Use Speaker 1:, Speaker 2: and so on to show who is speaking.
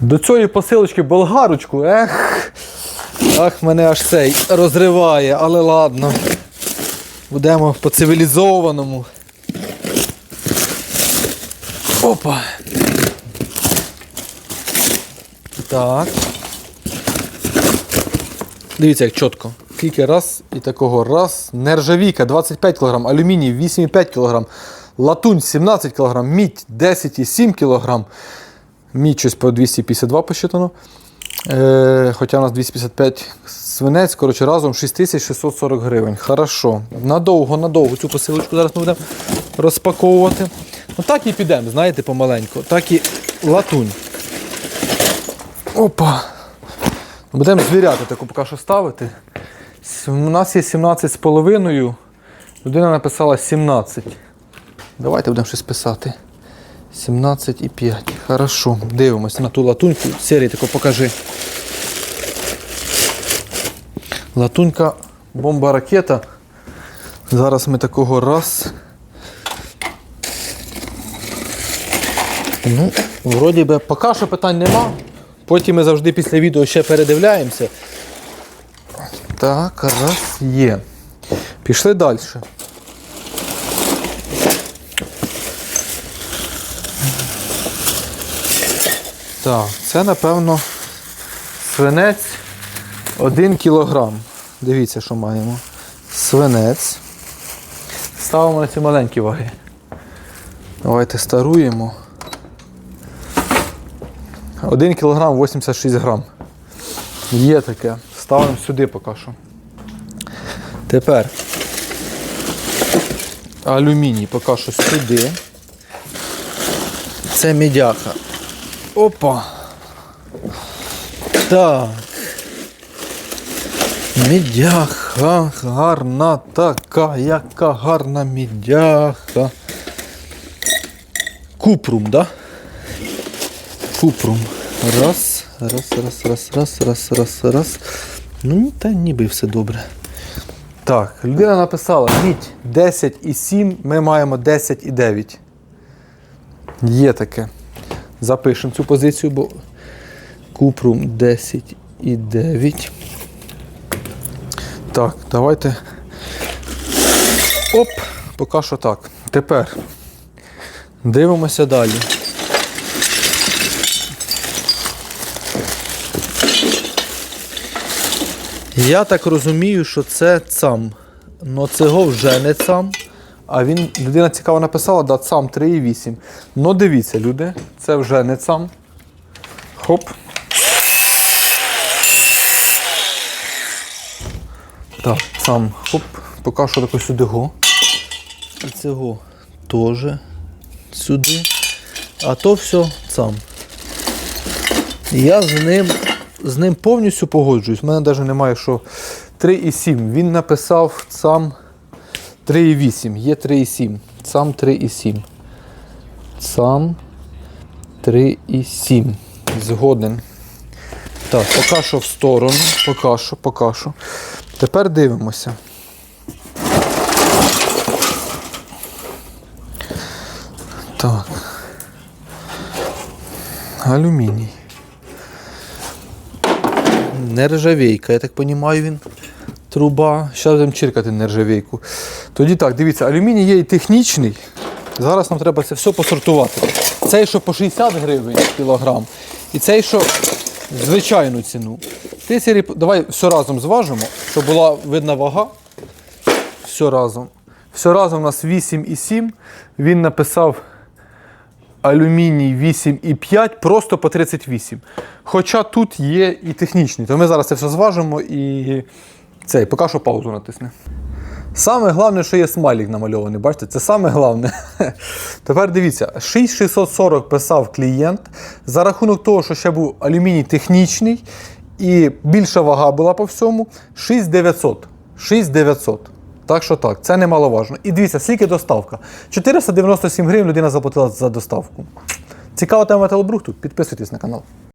Speaker 1: До цієї посилочки болгарочку, ех. Ах, мене аж цей розриває, але ладно. Будемо по цивілізованому. Опа. Так. Дивіться, як чітко. Скільки раз і такого раз. Нержавійка 25 кг, алюміній 8,5 кг, латунь 17 кг, мідь 10,7 кг. Мідь щось по 252 посчитано. Е, хоча у нас 255 свинець, коротше, разом 6640 гривень. Хорошо. Надовго, надовго цю посилочку зараз ми будемо розпаковувати. Ну так і підемо, знаєте, помаленьку. Так і латунь. Опа. Будемо звіряти таку поки що ставити. У нас є 17,5. Людина написала 17. Давайте будемо щось писати. 17,5. Хорошо. Дивимося на ту латуньку. Серії тако покажи. Латунька бомба ракета. Зараз ми такого раз. Ну, вроді би, поки що питань нема. Потім ми завжди після відео ще передивляємося. Так, раз є. Пішли далі. Так, це напевно свинець 1 кілограм. Дивіться, що маємо. Свинець. Ставимо на ці маленькі ваги. Давайте старуємо. 1 кілограм 86 грам. Є таке. Ставимо сюди поки що. Тепер алюміній поки що сюди. Це мідяха. Опа. Так. Мідяха гарна така, яка гарна мідяха. Купрум, да? Купрум. Раз, раз, раз, раз, раз, раз, раз, раз. Ну, та ніби все добре. Так, людина написала мідь 10,7, ми маємо 10,9. Є таке. Запишемо цю позицію, бо Купрум 10,9. Так, давайте. Оп, поки що так. Тепер дивимося далі. Я так розумію, що це цам. Но цього вже не цам. А він, людина цікаво написала, да, цам 3,8. Ну дивіться, люди, це вже не цам. Хоп. Так, цам, хоп, поки що тако сюди го. І цього теж сюди. А то все цам. Я з ним, з ним повністю погоджуюсь. У мене навіть немає що 3,7. Він написав сам 3,8. Є 3,7. Сам 3,7. Сам 3,7. Згоден. Так, поки що в сторону. Поки що, поки що. Тепер дивимося. Так. Алюміній. Нержавійка, я так розумію, він труба. Зараз будемо чиркати нержавійку. Тоді так, дивіться, алюміній є і технічний. Зараз нам треба це все посортувати. Цей, що по 60 гривень кілограм, і цей, що звичайну ціну. Ти, давай все разом зважимо, щоб була видна вага. Все разом. Все разом у нас 8,7. Він написав алюміній 8,5 просто по 38. Хоча тут є і технічний, то ми зараз це все зважимо і цей, поки що паузу натисне. Саме головне, що є смайлік намальований, бачите, це саме головне. Тепер дивіться, 6640 писав клієнт. За рахунок того, що ще був алюміній технічний і більша вага була по всьому, 6900. 6900. Так що так, це немаловажно. І дивіться, скільки доставка. 497 гривень людина заплатила за доставку. Цікава тема металобрухту? Підписуйтесь на канал.